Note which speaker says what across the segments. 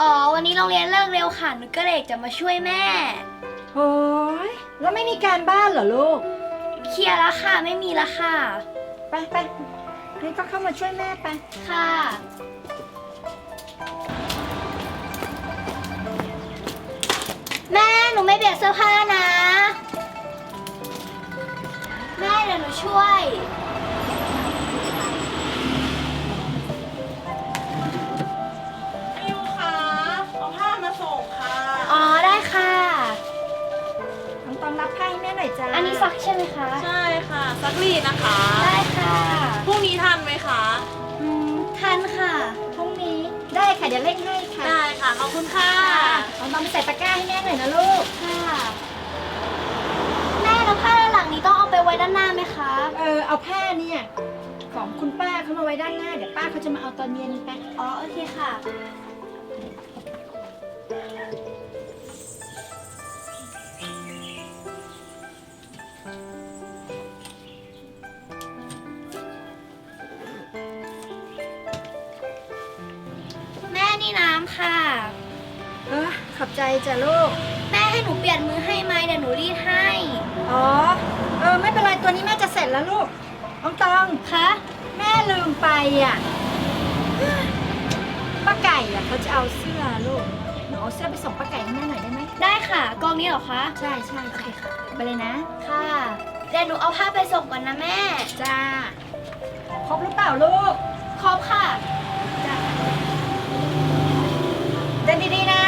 Speaker 1: อ๋อ วันนี้โรงเรียนเลิกเร็วค่ะ หนูก็เลยอยากจะมาช่วยแม่
Speaker 2: โอ้ยแล้วไม่มีการบ้านเหรอลูก
Speaker 1: เคลียร์แล้วค่ะ ไม่มีแล้วค่ะ
Speaker 2: ไปไปนี่ก็เข้ามาช่วยแม่ไป
Speaker 1: ค่ะ แม่หนูไม่เบียดเสื้อผ้านะ แม่เดี๋ยวหนูช่วย
Speaker 3: อ
Speaker 2: ยจ้า
Speaker 1: อันนี้ซักใช่ไหมคะ
Speaker 3: ใช่ค่ะซักรีดนะคะ
Speaker 1: ได้ค่ะ
Speaker 3: พรุ่งนี้ทันไหมคะ
Speaker 1: อืมทันค่ะ
Speaker 2: พรุ่งนี้ได้ค่ะเดี๋ยวเร่งให้ค่ะ
Speaker 3: ได้ค่ะขอบคุณค่ะ
Speaker 2: น้องตอมไปใส่ตะกร้าให้แม่หน่อยนะลูก
Speaker 1: ค่ะแม่แล้วผ้าด้านหลังนี้ต้องเอาไปไว้ด้านหน้าไหมคะ
Speaker 2: เออเอาผ้าเนี่ยของคุณป้าเขามาไว้ด้านหน้าเดี๋ยวป้าเขาจะมาเอาตอนเย็นไป
Speaker 1: อ๋อโอเคค่ะ นี่น้ำค่ะ
Speaker 2: เออขอบใจจ้ะลูก
Speaker 1: แม่ให้หนูเปลี่ยนมือให้ไหมเดี๋ยวหนูรีดให้
Speaker 2: อ๋อ เออ ไม่เป็นไรตัวนี้แม่จะเสร็จแล้วลูกน้องตอง
Speaker 1: คะ
Speaker 2: แม่ลืมไปอะป้าไก่อะเขาจะเอาเสื้อลูกหนูเอาเสื้อไปส่งป้าไก่ให้แม่หน่อยได้ไหม
Speaker 1: ได้ค่ะกองนี้เหรอคะ
Speaker 2: ใช่ใช่ใช่ค่ะไปเลยนะ
Speaker 1: ค่ะเดี๋ยวหนูเอาผ้าไปส่งก่อนนะแม่
Speaker 2: จ้าครบหรือเปล่าลูก
Speaker 1: ครบค่ะ
Speaker 2: เดิน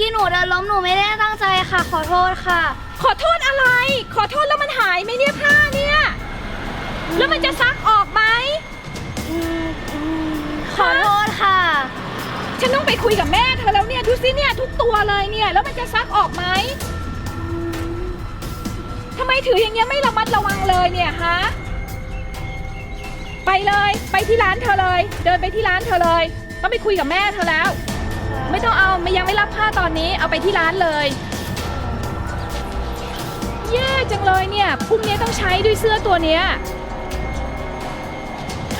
Speaker 1: กี้หนูเดินล้มหนูไม่ได้ตั้งใจค่ะ ขอโทษค่ะ
Speaker 4: ขอโทษอะไร ขอโทษแล้วมันหายไหมเนี่ยผ้าเนี่ย แล้วมันจะซักออกไหม
Speaker 1: อืมอืมขอโทษค่ะ
Speaker 4: ฉันต้องไปคุยกับแม่เธอแล้วเนี่ยดูสิเนี่ยทุกตัวเลยเนี่ย แล้วมันจะซักออกไหมทำไมถืออย่างเงี้ยไม่ระมัดระวังเลยเนี่ยฮะ ไปเลย ไปที่ร้านเธอเลย เดินไปที่ร้านเธอเลย ต้องไปคุยกับแม่เธอแล้ว ไม่ต้องเอาไม่ยังไม่รับผ้าตอนนี้เอาไปที่ร้านเลยแย่จังเลยเนี่ยพรุ่งนี้ต้องใช้ด้วยเสื้อตัวเนี้ย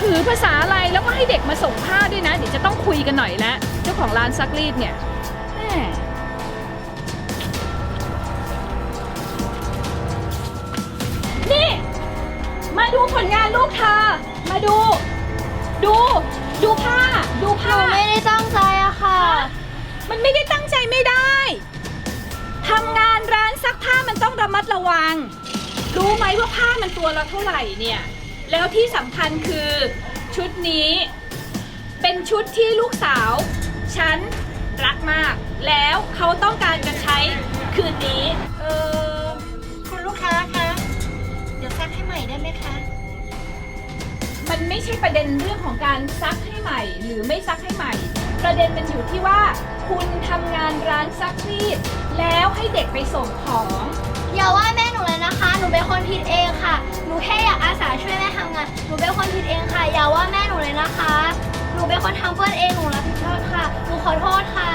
Speaker 4: ถือภาษาอะไรแล้วก็ให้เด็กมาส่งผ้าด้วยนะ เดี๋ยวจะต้องคุยกันหน่อยแล้วเจ้าของร้านซักรีดเนี่ยนี่ มาดูผลงานลูกเธอมาดู ดู ดูผ้า ดูผ้า
Speaker 1: นูไม่ได้ตั้งใจ
Speaker 4: มันไม่ได้ตั้งใจไม่ได้ทำงานร้านซักผ้ามันต้องระมัดระวัง รู้ไหมว่าผ้ามันตัวละเท่าไหร่เนี่ย แล้วที่สำคัญคือชุดนี้ เป็นชุดที่ลูกสาว ฉันรักมาก แล้วเขาต้องการจะใช้คืนนี้
Speaker 2: เออคุณลูกค้าคะ เดี๋ยวซักให้ใหม่ได้ไหมคะ
Speaker 4: มันไม่ใช่ประเด็นเรื่องของการซักให้ใหม่ หรือไม่ซักให้ใหม่ ประเด็นมันอยู่ที่ว่า คุณทำงานร้านซักรีดแล้วให้เด็กไปส่งของ
Speaker 1: อย่าว่าแม่หนูเลยนะคะ หนูเป็นคนผิดเองค่ะ หนูแค่อยากอาสาช่วยแม่ทำงาน หนูเป็นคนผิดเองค่ะ อย่าว่าแม่หนูเลยนะคะ หนูเป็นคนทำเพื่อนเอง หนูรับผิดชอบค่ะ หนูขอโทษค่ะ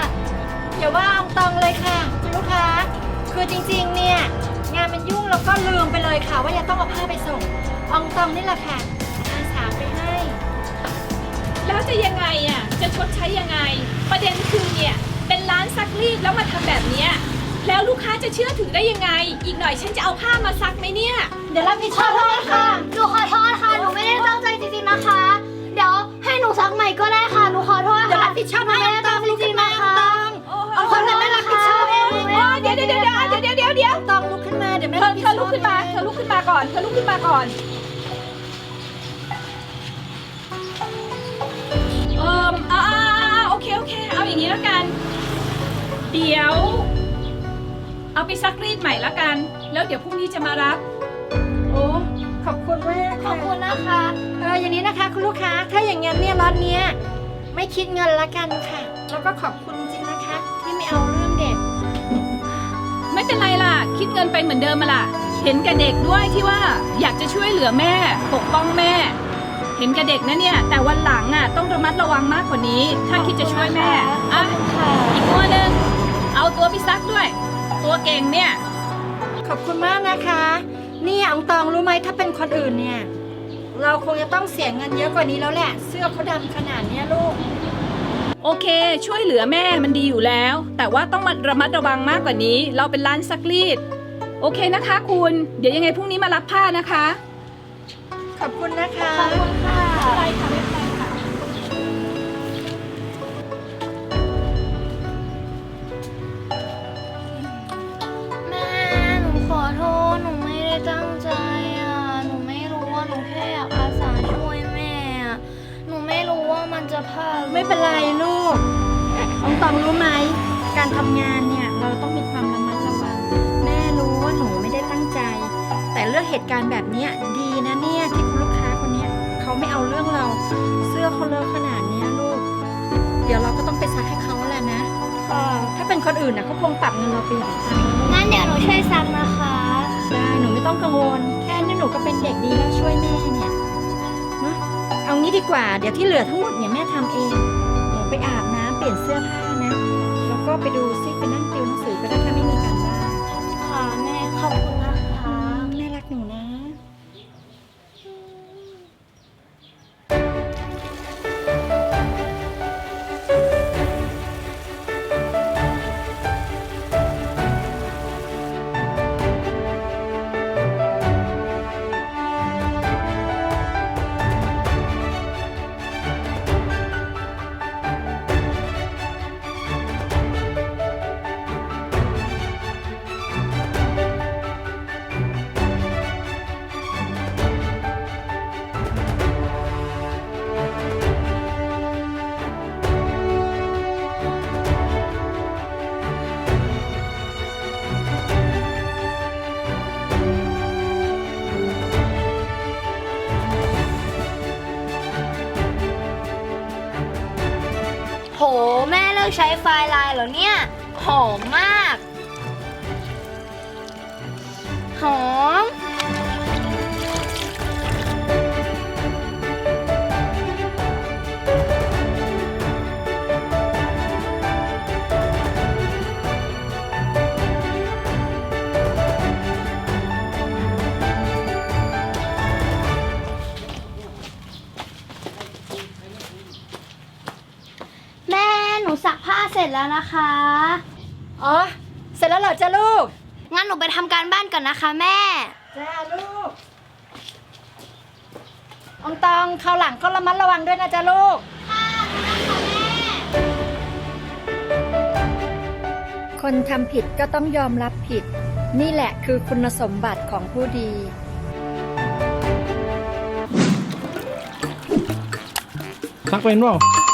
Speaker 2: อย่าว่าอองตองเลยค่ะคุณลูกค้า คือจริงๆ เนี่ย งานมันยุ่งแล้วก็ลืมไปเลยค่ะ ว่าจะต้องเอาผ้าไปส่งอองตองนี่แหละค่ะ ใช้
Speaker 4: ยังไง ประเด็นคือเนี่ยเป็นร้านซักรีดแล้วมาทำแบบเนี้ยแล้วลูกค้าจะเชื่อถือได้ยังไง อีกหน่อยฉันจะเอาผ้ามาซักไหมเนี่ย
Speaker 2: เดี๋ยวรับผิด
Speaker 1: ข
Speaker 2: ช
Speaker 1: อ
Speaker 2: อบ
Speaker 1: โท
Speaker 2: ให้
Speaker 1: ษค่ะ หนูขอโทษค่ะ หนูไม่ได้ตั้งใจจริงๆนะคะ เดี๋ยวให้หนูซักใหม่ก็ได้ค่ะ หนูขอโทษ
Speaker 2: เดี๋ยว
Speaker 1: ค่ะ
Speaker 2: รับผิดชอบ
Speaker 1: หนู
Speaker 2: ให้
Speaker 1: ไม่
Speaker 2: อ
Speaker 1: ได้
Speaker 2: องต
Speaker 1: ตั้
Speaker 2: องง
Speaker 1: ใจจ
Speaker 2: ลุก
Speaker 1: ริ
Speaker 2: ขึ้
Speaker 1: ง
Speaker 2: น
Speaker 1: ๆ
Speaker 2: มา
Speaker 1: นะ
Speaker 2: ออง
Speaker 1: คะ
Speaker 2: ตองเอาคนนั้นไม่รับผิดชอบเอง
Speaker 1: หนูไม่
Speaker 4: โอ้
Speaker 1: ได้
Speaker 4: เดี๋ยวเดี๋ยวเดี๋ยวเดี๋ยวเดี๋ยวเดี๋ยวเดี๋ยว
Speaker 2: อองตองลุกขึ้นมา เดี๋ยวแม่
Speaker 4: เธ
Speaker 2: รั
Speaker 4: อบ
Speaker 2: ผิด
Speaker 4: เธ
Speaker 2: ช
Speaker 4: อ
Speaker 2: อบ
Speaker 4: ลุกขึ้นมา
Speaker 2: เอง
Speaker 4: เธอลุกขึ้นมาก่อน เธอลุกขึ้นมาก่อน ซักรีดใหม่แล้วกัน แล้วเดี๋ยวพรุ่งนี้จะมารับ
Speaker 2: โอ้ ขอบคุณมาก
Speaker 1: ขอบคุณนะคะ
Speaker 2: เอออย่างนี้นะคะคุณลูกค้า ถ้าอย่างงั้นเนี่ยล็อตเนี้ยไม่คิดเงินละกันค่ะ แล้วก็ขอบคุณจริงนะคะ ที่ไม่เอาเรื่องเด็ก
Speaker 4: ไม่เป็นไรล่ะ คิดเงินไปเหมือนเดิมมาล่ะ เห็นแกับเด็กด้วยที่ว่าอยากจะช่วยเหลือแม่ ปกป้องแม่ เห็นแกับเด็กนะเนี่ย แต่วันหลังอะต้องระมัดระวังมากกว่านี้ ถ้าคิดจะช่วยแม่อะ
Speaker 1: ค่ะ
Speaker 4: อีกตัวหนึ่ง ตัวเก่งเนี่ย
Speaker 2: ขอบคุณมากนะคะ นี่อองตองรู้ไหมถ้าเป็นคนอื่นเนี่ย เราคงจะต้องเสียเงินเยอะกว่านี้แล้วแหละ เสื้อเขาดำขนาดเนี้ยลูก
Speaker 4: โอเค ช่วยเหลือแม่มันดีอยู่แล้ว แต่ว่าต้องมาระมัดระวังมากกว่านี้ เราเป็นร้านซักรีด โอเคนะคะ คุณ เดี๋ยวยังไงพรุ่งนี้มารับผ้านะคะ
Speaker 2: ขอบคุณนะคะ
Speaker 1: ขอบคุณค่ะ
Speaker 4: อะไรค่ะไม่ ไม่
Speaker 1: ได้ตั้งใจอะ หนูไม่รู้ว่าหนูแค่อยากอาสาช่วยแม่อะ หนูไม่รู้ว่ามันจะพลาด
Speaker 2: ไม่เป็นไรลูกอองตองรู้ไหม การทำงานเนี่ยเราต้องมีความระมัดระวัง แม่รู้ว่าหนูไม่ได้ตั้งใจ แต่เรื่องเหตุการณ์แบบเนี้ยดีนะเนี่ยที่คุณลูกค้าคนเนี้ยเขาไม่เอาเรื่องเรา เสื้อเขาเลอะขนาดเนี้ยลูก เดี๋ยวเราก็ต้องไปซักให้เขาแหละนะ
Speaker 1: ค่ะ
Speaker 2: ถ้าเป็นคนอื่นนะเขาคงปรับเงินเราไปหลายพันแล้วลูก
Speaker 1: งั้นเดี๋ยวหนูช่วยซักนะคะ
Speaker 2: ได้หนูไม่ ต้องกังวล แค่นี้หนูก็เป็นเด็กดีแล้วช่วยแม่เนี่ยเนอะเอางี้ดีกว่า เดี๋ยวที่เหลือทั้งหมดเนี่ยแม่ทำเองหนูไปอาบน้ำเปลี่ยนเสื้อผ้านะ แล้วก็ไปดูซิไปนั่งติวหนังสือก็ได้ถ้าไม่มีการ
Speaker 1: โห แม่เลิกใช้ไฟล์ไลน์เหรอเนี่ย หอมมาก หอม แล้วนะคะ
Speaker 2: อ๋อ เสร็จแล้วเหรอจ้าลูก
Speaker 1: งั้นหนูไปทำการบ้านก่อนนะคะแม่
Speaker 2: จ้าลูกอองตองคราวหลังก็ระมัดระวังด้วยนะจ้าลูก คนทำผิดก็ต้องยอมรับผิด นี่แหละคือคุณสมบัติของผู้ดี
Speaker 5: ซักเป็นเปล่า